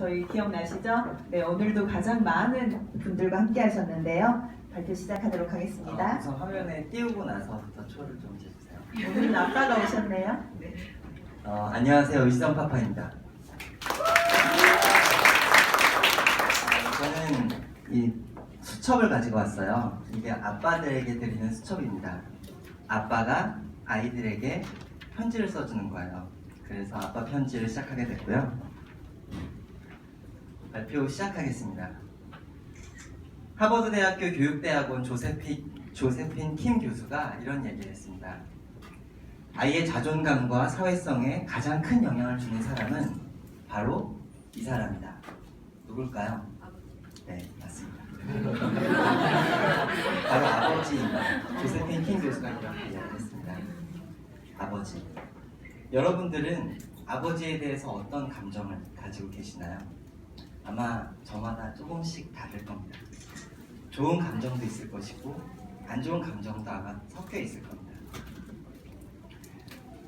저희 기억나시죠? 네, 오늘도 가장 많은 분들과 함께 하셨는데요. 발표 시작하도록 어, 하겠습니다. 우선 화면에 띄우고 나서부터 초를 좀 재주세요. 오늘은 아빠가 오셨네요. 네. 어, 안녕하세요. 의시성 파파입니다. 저는 이 수첩을 가지고 왔어요. 이게 아빠들에게 드리는 수첩입니다. 아빠가 아이들에게 편지를 써주는 거예요. 그래서 아빠 편지를 시작하게 됐고요. 발표 시작하겠습니다. 하버드 대학교 교육대학원 조세피, 조세핀 킴 교수가 이런 얘기를 했습니다. 아이의 자존감과 사회성에 가장 큰 영향을 주는 사람은 바로 이 사람이다. 누굴까요? 네, 맞습니다. 바로 아버지입니다. 조세핀 킹 교수가 이렇게 이야기를 했습니다. 아버지. 여러분들은 아버지에 대해서 어떤 감정을 가지고 계시나요? 아마 저마다 조금씩 다를 겁니다. 좋은 감정도 있을 것이고 안 좋은 감정도 아마 섞여 있을 겁니다.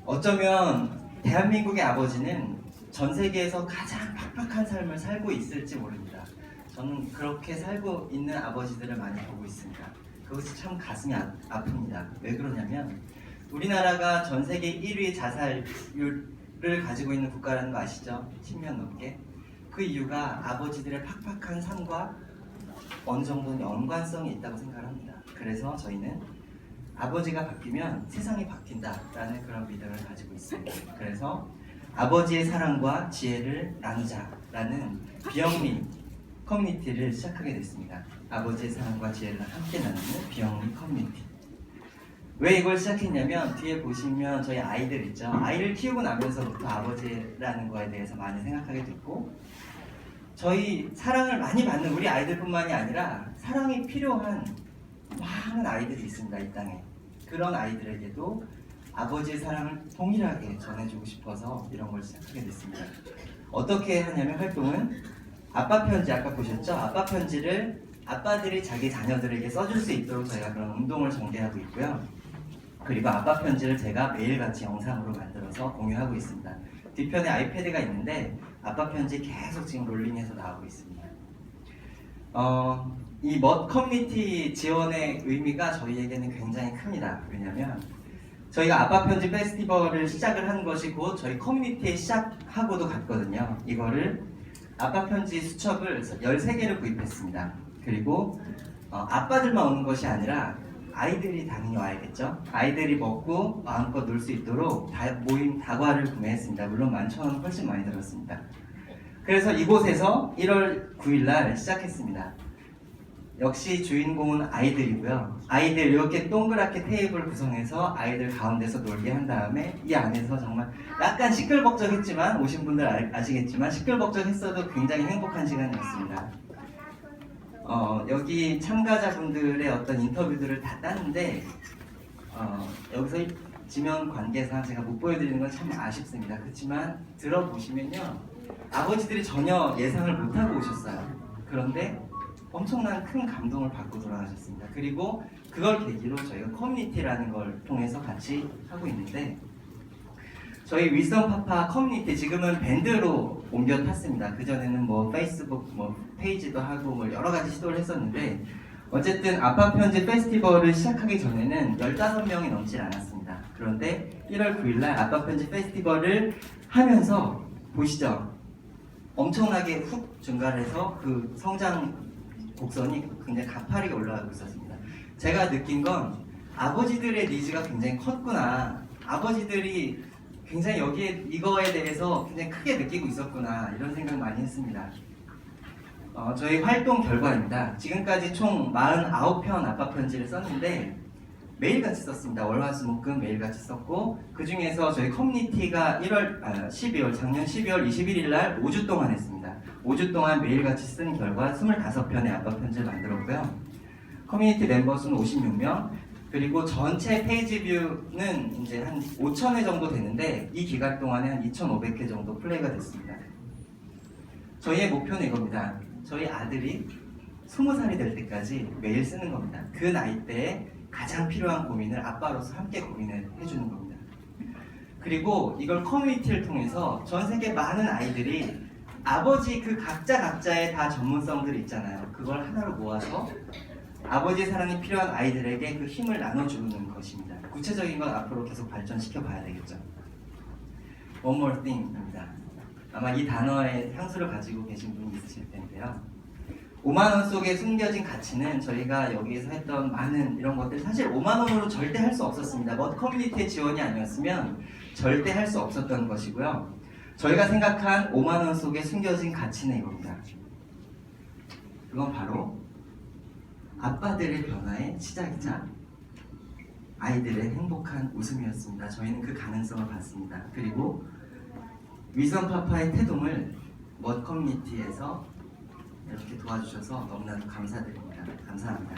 어쩌면 대한민국의 아버지는 전 세계에서 가장 팍팍한 삶을 살고 있을지 모릅니다. 저는 그렇게 살고 있는 아버지들을 많이 보고 있습니다. 그것이 참 가슴이 아, 아픕니다. 왜 그러냐면 우리나라가 전 세계 1위 자살률을 가지고 있는 국가라는 거 아시죠? 10년 넘게. 그 이유가 아버지들의 팍팍한 삶과 어느 정도는 연관성이 있다고 생각합니다. 그래서 저희는 아버지가 바뀌면 세상이 바뀐다라는 그런 믿음을 가지고 있습니다. 그래서 아버지의 사랑과 지혜를 나누자라는 비영리 커뮤니티를 시작하게 됐습니다. 아버지의 사랑과 지혜를 함께 나누는 비영리 커뮤니티. 왜 이걸 시작했냐면 뒤에 보시면 저희 아이들 있죠. 아이를 키우고 나면서부터 아버지라는 거에 대해서 많이 생각하게 됐고 저희 사랑을 많이 받는 우리 아이들뿐만이 아니라 사랑이 필요한 많은 아이들이 있습니다 이 땅에. 그런 아이들에게도 아버지의 사랑을 동일하게 전해주고 싶어서 이런 걸 시작하게 됐습니다. 어떻게 하냐면 활동은 아빠 편지 아까 보셨죠? 아빠 편지를 아빠들이 자기 자녀들에게 써줄 수 있도록 저희가 그런 운동을 전개하고 있고요 그리고 아빠 편지를 제가 매일같이 영상으로 만들어서 공유하고 있습니다 뒤편에 아이패드가 있는데 아빠 편지 계속 지금 롤링해서 나오고 있습니다. 어, 이 멋 커뮤니티 지원의 의미가 저희에게는 굉장히 큽니다. 왜냐하면 저희가 아빠 편지 페스티벌을 시작을 한 것이 곧 저희 커뮤니티에 시작하고도 같거든요. 이거를 아빠 편지 수첩을 13개를 구입했습니다. 그리고 어, 아빠들만 오는 것이 아니라 아이들이 당연히 와야겠죠. 아이들이 먹고 마음껏 놀 수 있도록 다, 모임 다과를 구매했습니다. 물론 만천 원 훨씬 많이 들었습니다. 그래서 이곳에서 1월 9일 날 시작했습니다. 역시 주인공은 아이들이고요. 아이들 이렇게 동그랗게 테이블 구성해서 아이들 가운데서 놀게 한 다음에 이 안에서 정말 약간 시끌벅적했지만 오신 분들 아, 아시겠지만 시끌벅적했어도 굉장히 행복한 시간이었습니다. 어, 여기 참가자분들의 어떤 인터뷰들을 다 땄는데 어, 여기서 이 지면 관계상 제가 못 보여드리는 건 참 아쉽습니다. 그렇지만 들어보시면요 아버지들이 전혀 예상을 못하고 오셨어요. 그런데 엄청난 큰 감동을 받고 돌아가셨습니다. 그리고 그걸 계기로 저희가 커뮤니티라는 걸 통해서 같이 하고 있는데 저희 윌성 파파 커뮤니티 지금은 밴드로 옮겨 탔습니다. 그 전에는 뭐 페이스북 뭐 페이지도 하고 뭐 여러 가지 시도를 했었는데 어쨌든 아빠 편지 페스티벌을 시작하기 전에는 15명이 넘지 않았습니다. 그런데 1월 9일 날 아빠 편지 페스티벌을 하면서 보시죠. 엄청나게 훅 증가해서 그 성장 곡선이 굉장히 가파르게 올라가고 있었습니다. 제가 느낀 건 아버지들의 니즈가 굉장히 컸구나. 아버지들이 굉장히 여기에 이거에 대해서 굉장히 크게 느끼고 있었구나 이런 생각 많이 했습니다. 어, 저희 활동 결과입니다. 지금까지 총 49편 아빠 편지를 썼는데 매일같이 썼습니다. 월화수목금 매일같이 썼고 그 중에서 저희 커뮤니티가 1월 아, 12월 작년 12월 21일 날 5주 동안 했습니다. 5주 동안 매일같이 쓴 결과 25편의 아빠 편지를 만들었고요. 커뮤니티 멤버 수는 56명 그리고 전체 페이지 뷰는 이제 한 5,000회 정도 되는데 이 기간 동안에 한 2,500회 정도 플레이가 됐습니다. 저희의 목표는 이겁니다. 저희 아들이 20살이 될 때까지 매일 쓰는 겁니다. 그 나이 때에 가장 필요한 고민을 아빠로서 함께 고민을 해주는 겁니다. 그리고 이걸 커뮤니티를 통해서 전 세계 많은 아이들이 아버지 그 각자 각자의 다 전문성들이 있잖아요. 그걸 하나로 모아서 아버지의 사랑이 필요한 아이들에게 그 힘을 나눠주는 것입니다. 구체적인 건 앞으로 계속 발전시켜 봐야 되겠죠. One more thing입니다. 아마 이 단어의 향수를 가지고 계신 분이 있으실 텐데요. 5만 원 속에 숨겨진 가치는 저희가 여기에서 했던 많은 이런 것들 사실 5만 원으로 절대 할 수 없었습니다. 멋 커뮤니티의 지원이 아니었으면 절대 할 수 없었던 것이고요. 저희가 생각한 5만 원 속에 숨겨진 가치는 이겁니다. 그건 바로 아빠들의 변화의 시작이자 아이들의 행복한 웃음이었습니다. 저희는 그 가능성을 봤습니다. 그리고 위선 파파의 태동을 멋 커뮤니티에서 이렇게 도와주셔서 너무나도 감사드립니다. 감사합니다.